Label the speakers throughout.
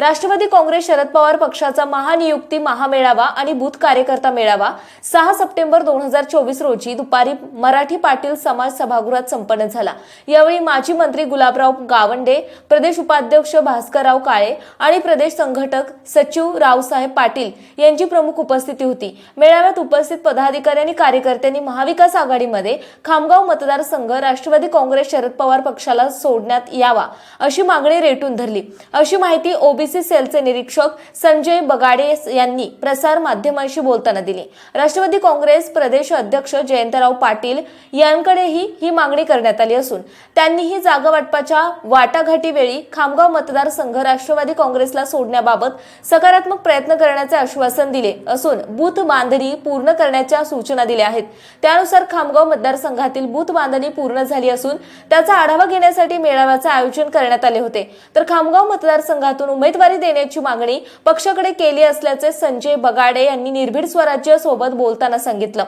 Speaker 1: राष्ट्रवादी काँग्रेस शरद पवार पक्षाचा महानियुक्ती महामेळावा आणि बूथ कार्यकर्ता मेळावा सहा सप्टेंबर दोन हजार चोवीस रोजी दुपारी मराठी पाटील समाज सभागृहात संपन्न झाला. यावेळी माजी मंत्री गुलाबराव गावंडे प्रदेश उपाध्यक्ष भास्करराव काळे आणि प्रदेश संघटक सचिव रावसाहेब पाटील यांची प्रमुख उपस्थिती होती. मेळाव्यात उपस्थित पदाधिकारी आणि कार्यकर्त्यांनी महाविकास आघाडीमध्ये खामगाव मतदारसंघ राष्ट्रवादी काँग्रेस शरद पवार पक्षाला सोडण्यात यावा अशी मागणी रेटून धरली. अशी माहिती ओबीसी सेलचे निरीक्षक संजय बगाडे यांनी प्रसार माध्यमांशी बोलताना दिली. राष्ट्रवादी काँग्रेस प्रदेश अध्यक्ष जयंतराव पाटील यांकडेही ही मागणी करण्यात आली असून त्यांनीही जागा वाटपाच्या वाटाघाटीवेळी खामगाव मतदारसंघ राष्ट्रवादी काँग्रेसला सोडण्याबाबत सकारात्मक प्रयत्न करण्याचे आश्वासन दिले असून बूथ बांधणी पूर्ण करण्याच्या सूचना दिल्या आहेत. त्यानुसार खामगाव मतदारसंघातील बूथ बांधणी पूर्ण झाली असून त्याचा आढावा घेण्यासाठी मेळाव्याचे आयोजन करण्यात आले होते. तर खामगाव मतदारसंघातून उमेदवारी उमेदवारी देण्याची मागणी पक्षाकडे केली असल्याचे संजय बगाडे यांनी निर्भीड स्वराज्य सोबत बोलताना सांगितलं.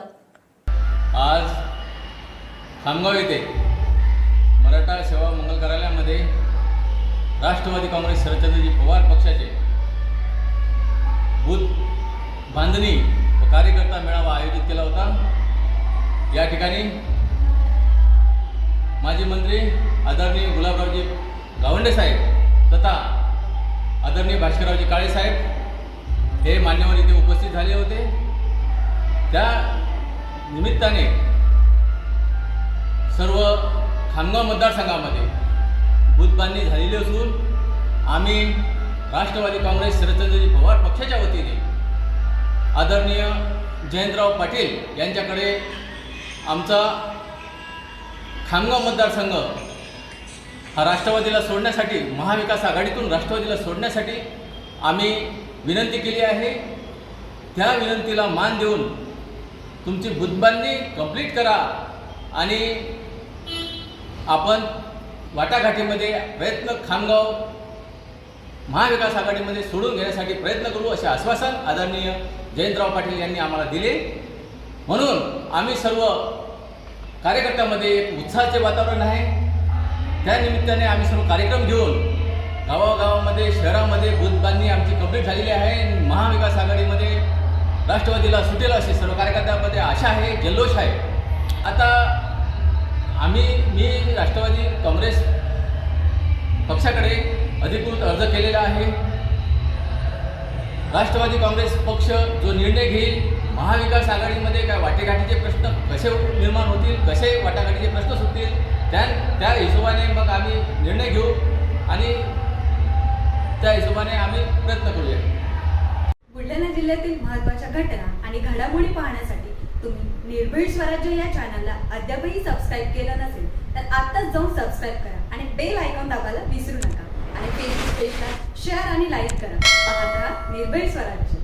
Speaker 2: आज खामगाव येथे मराठा सेवा मंगल कार्यालयामध्ये राष्ट्रवादी काँग्रेस शरदचंद्रजी पवार पक्षाचे बूथ बांधणी व कार्यकर्ता मेळावा आयोजित केला होता. या ठिकाणी माजी मंत्री आदरणीय गुलाबरावजी गावंडे साहेब तथा आदरणीय भास्कररावजी काळे साहेब हे मान्यवर इथे उपस्थित झाले होते. त्या निमित्ताने सर्व खामगाव मतदारसंघामध्ये बुधबांधणी झालेली असून आम्ही राष्ट्रवादी काँग्रेस शरदचंद्रजी पवार पक्षाच्या वतीने आदरणीय जयंतराव पाटील यांच्याकडे आमचा खामगाव मतदारसंघ राष्ट्रवादीला सोडण्यासाठी महाविकास आघाडीतून राष्ट्रवादीला सोडण्यासाठी आम्ही विनंती केली आहे. त्या विनंतीला मान देऊन तुमची बुद्धबांधणी कंप्लीट करा आणि आपण वाटाघाटीमध्ये प्रयत्न खामगाव महाविकास आघाडीमध्ये सोडून घेण्यासाठी प्रयत्न करू असे आश्वासन आदरणीय जयंतराव पाटील यांनी आम्हाला दिले. म्हणून आम्ही सर्व कार्यकर्त्यामध्ये एक उत्साहाचे वातावरण आहे. त्या निमित्ताने आम्ही सर्व कार्यक्रम घेऊन गावागावामध्ये शहरामध्ये बूथ बांधणी आमची कंप्लीट झालेली आहे. महाविकास आघाडीमध्ये राष्ट्रवादीला सुटेल अशी सर्व कार्यकर्त्यांमध्ये आशा आहे जल्लोष आहे. आता आम्ही मी राष्ट्रवादी काँग्रेस पक्षाकडे अधिकृत अर्ज केलेला आहे. राष्ट्रवादी काँग्रेस पक्ष जो निर्णय घेईल महाविकास आघाडीमध्ये काय वाटेघाटीचे प्रश्न कसे निर्माण होतील कसे वाटाघाटीचे प्रश्न सुटतील त्या त्या हिशोबाने मग आम्ही निर्णय घेऊ आणि त्या हिशोबाने आम्ही प्रयत्न करूया.
Speaker 3: बुलढाणा जिल्ह्यातील महत्त्वाच्या घटना आणि घडामोडी पाहण्यासाठी तुम्ही निर्भीड स्वराज्य या चॅनलला अद्यापही सबस्क्राईब केलं नसेल तर आत्ताच जाऊन सबस्क्राईब करा आणि बेल आयकॉन दाबायला विसरू नका. आणि फेसबुक पेजला शेअर आणि लाईक करा. पाहत राहा निर्भीड स्वराज्य.